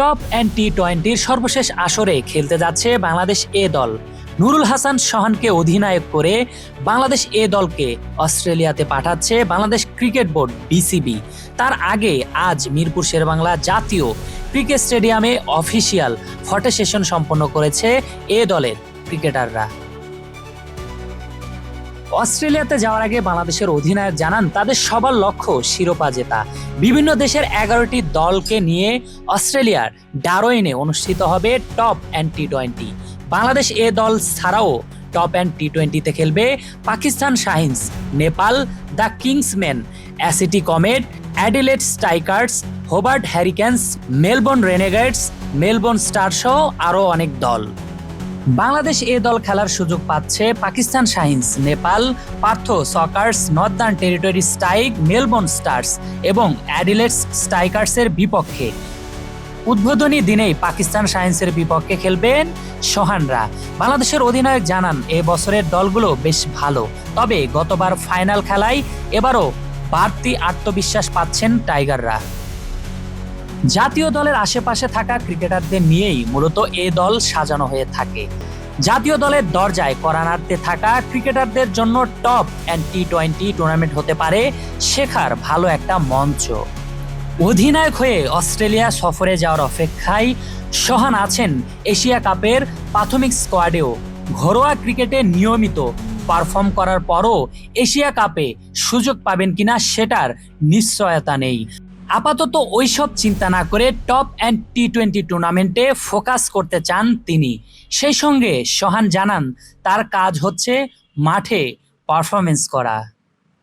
Top and টি টোয়েন্টির সর্বশেষ আসরে খেলতে যাচ্ছে বাংলাদেশ এ দল। নুরুল হাসান সোহানকে অধিনায়ক করে বাংলাদেশ এ দলকে অস্ট্রেলিয়াতে পাঠাচ্ছে বাংলাদেশ ক্রিকেট বোর্ড, বিসিবি। তার আগে আজ মিরপুর শেরবাংলা জাতীয় ক্রিকেট স্টেডিয়ামে অফিসিয়াল ফটো সেশন সম্পন্ন করেছে এ দলের ক্রিকেটাররা। অস্ট্রেলিয়াতে যাওয়ার আগে বাংলাদেশের অধিনায়ক জানান, তাদের সবার লক্ষ্য শিরোপা জেতা। বিভিন্ন দেশের এগারোটি দলকে নিয়ে অস্ট্রেলিয়ার ডারোইনে অনুষ্ঠিত হবে Top End T twenty Bangladesh A দল ছাড়াও টপ অ্যান্ড টি টোয়েন্টিতে খেলবে Pakistan Shaheens, Nepal, the Kingsman ACT Comet Adelaide Strikers, Hobart Hurricanes, Melbourne Renegades Melbourne Star সহ আরও অনেক দল। বাংলাদেশ এ দল খেলার সুযোগ পাচ্ছে Pakistan Shaheens, Nepal, Perth Scorchers, Northern Territory Strike, Melbourne Stars এবং অ্যাডিলেটস স্ট্রাইকার্সের বিপক্ষে। উদ্বোধনী দিনেই পাকিস্তান সায়েন্সের বিপক্ষে খেলবেন সোহানরা। বাংলাদেশের অধিনায়ক জানান, এ বছরের দলগুলো বেশ ভালো, তবে গতবার ফাইনাল খেলায় এবারও বাড়তি আত্মবিশ্বাস পাচ্ছেন টাইগাররা। জাতীয় দলের আশেপাশে থাকা ক্রিকেটারদের নিয়েই মূলত এ দল সাজানো হয়ে থাকে। জাতীয় দলের দরজায় করানার্থে থাকা ক্রিকেটারদের জন্য Top End T twenty tournament হতে পারে শেখার ভালো একটা মঞ্চ। অধিনায়ক হয়ে অস্ট্রেলিয়া সফরে যাওয়ার অপেক্ষায় সোহান আছেন এশিয়া কাপের প্রাথমিক স্কোয়াডেও। ঘরোয়া ক্রিকেটে নিয়মিত পারফর্ম করার পরও এশিয়া কাপে সুযোগ পাবেন কিনা সেটার নিশ্চয়তা নেই। আপাতত ওইসব চিন্তা না করে টপ অ্যান্ড টি টোয়েন্টি টুর্নামেন্টে ফোকাস করতে চান তিনি। সেই সঙ্গে সোহান জানান, তার কাজ হচ্ছে মাঠে পারফরমেন্স করা।